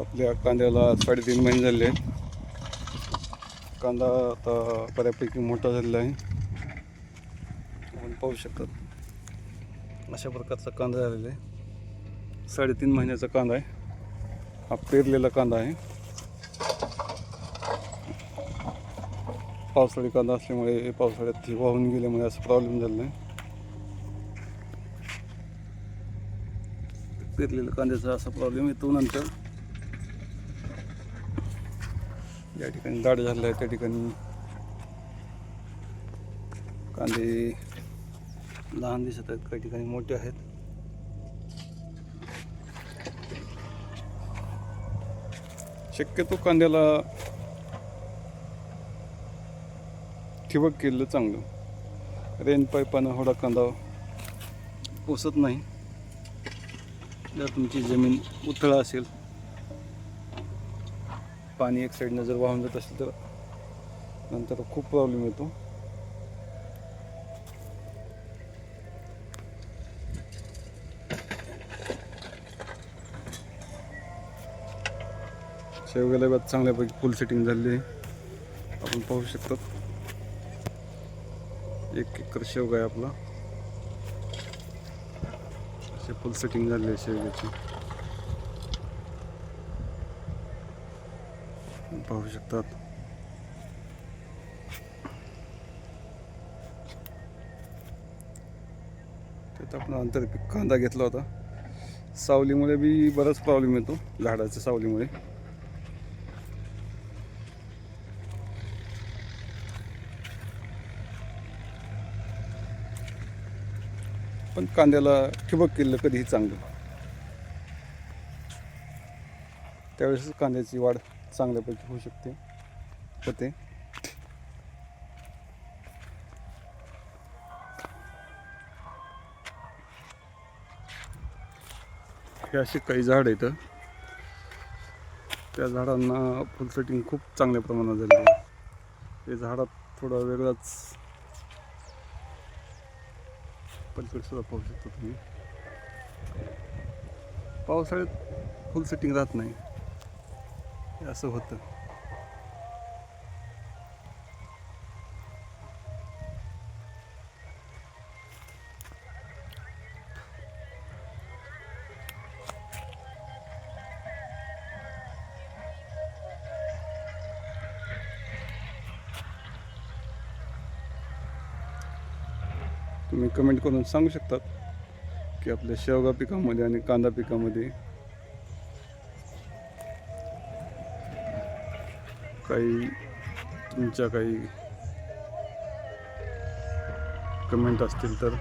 आपल्या कांद्याला साडेतीन महिने झाले. आहेत कांदा आता बऱ्यापैकी मोठा झालेला आहे. आपण पाहू शकतात अशा प्रकारचा कांदा झालेला आहे. साडेतीन महिन्याचा कांदा आहे. हा पेरलेला कांदा आहे. पावसाळी कांदा असल्यामुळे पावसाळ्यात वाहून गेल्यामुळे असा प्रॉब्लेम झालेला आहे. पेरलेल्या कांद्याचा असा प्रॉब्लेम येतो नंतर. या ठिकाणी दाट झालेला आहे त्या ठिकाणी कांदे लहान दिसत आहेत काही ठिकाणी मोठे आहेत. शक्यतो कांद्याला ठिबक केलेलं चांगलं. रेन पाईपानं होडा कांदा पोसत नाही. जर तुमची जमीन उथळ असेल पाणी एक साईडनं जर वाहून जात असेल तर नंतर खूप प्रॉब्लेम येतो. शेवग्याला बी चांगल्यापैकी फुल सेटिंग झालेली आहे. आपण पाहू शकतो. एक एकर शेवगा आहे आपला. असे फुल सेटिंग झालेली आहे शेवग्याची. पाहू शकतात. त्यात आपण अंतर कांदा घेतला होता. सावलीमुळे बी बराच प्रॉब्लेम येतो झाडाच्या सावलीमुळे. पण कांद्याला ठिबक केलं कधीही चांगलं. त्यावेळेस कांद्याची वाढ चांगल्यापैकी होऊ शकते. होते. हे असे काही झाड आहेत. त्या झाडांना फुल सेटिंग खूप चांगल्या प्रमाणात झाली आहे. हे झाडात थोडा वेगळाच पलीकडे सुद्धा पाहू शकतो तुम्ही. पावसाळ्यात फुल सेटिंग राहत नाही. असं होतं. तुम्ही कमेंट करून सांगू शकतात की आपल्या शेवगा पिकामध्ये आणि कांदा पिकामध्ये काही तुमच्या काही कमेंट असतील तर.